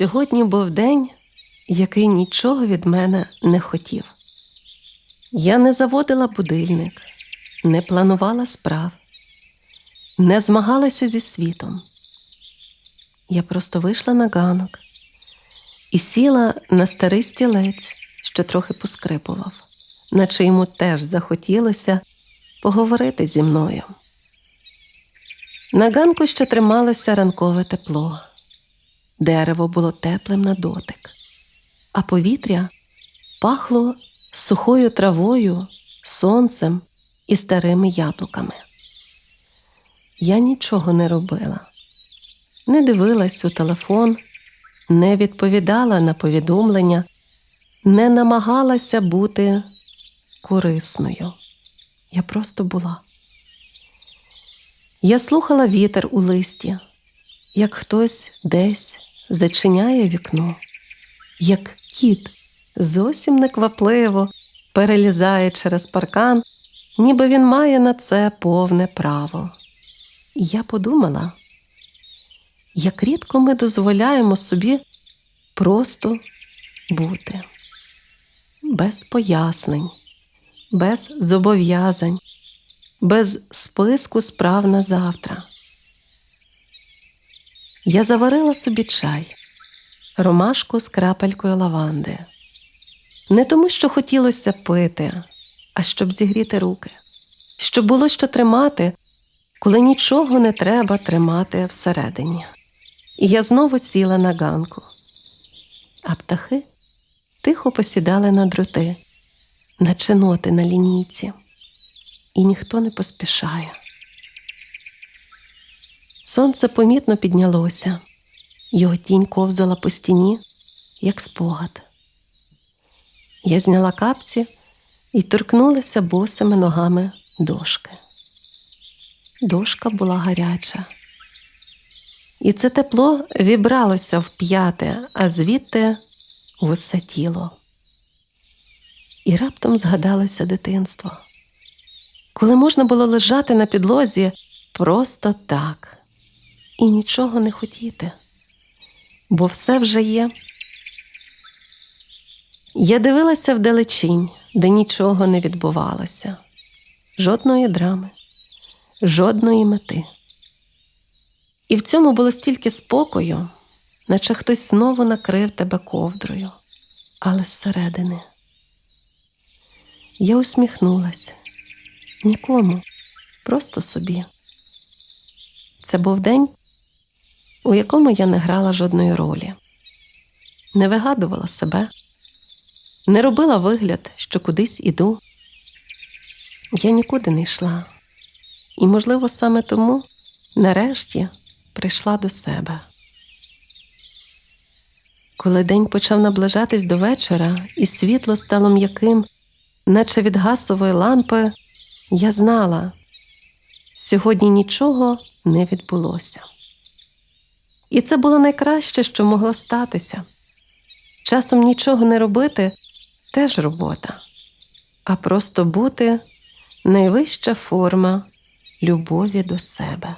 Сьогодні був день, який нічого від мене не хотів. Я не заводила будильник, не планувала справ, не змагалася зі світом. Я просто вийшла на ганок і сіла на старий стілець, що трохи поскрипував, наче йому теж захотілося поговорити зі мною. На ганку ще трималося ранкове тепло. Дерево було теплим на дотик, а повітря пахло сухою травою, сонцем і старими яблуками. Я нічого не робила, не дивилась у телефон, не відповідала на повідомлення, не намагалася бути корисною. Я просто була. Я слухала вітер у листі, як хтось десь зачиняє вікно, як кіт зовсім неквапливо перелізає через паркан, ніби він має на це повне право. І я подумала, як рідко ми дозволяємо собі просто бути, без пояснень, без зобов'язань, без списку справ на завтра. Я заварила собі чай, ромашку з крапелькою лаванди. Не тому, що хотілося пити, а щоб зігріти руки, щоб було що тримати, коли нічого не треба тримати всередині. І я знову сіла на ганку, а птахи тихо посідали на дроти, наче ноти на лінійці, і ніхто не поспішає. Сонце помітно піднялося, його тінь ковзала по стіні, як спогад. Я зняла капці і торкнулася босими ногами дошки. Дошка була гаряча. І це тепло вібралося в п'яте, а звідти в усе тіло. І раптом згадалося дитинство, коли можна було лежати на підлозі просто так і нічого не хотіти, бо все вже є. Я дивилася вдалечінь, де нічого не відбувалося, жодної драми, жодної мети. І в цьому було стільки спокою, наче хтось знову накрив тебе ковдрою, але зсередини. Я усміхнулася нікому, просто собі. Це був день, у якому я не грала жодної ролі, не вигадувала себе, не робила вигляд, що кудись іду. Я нікуди не йшла, і, можливо, саме тому нарешті прийшла до себе. Коли день почав наближатись до вечора, і світло стало м'яким, наче від гасової лампи, я знала, сьогодні нічого не відбулося. І це було найкраще, що могло статися. Часом нічого не робити теж робота, а просто бути найвища форма любові до себе.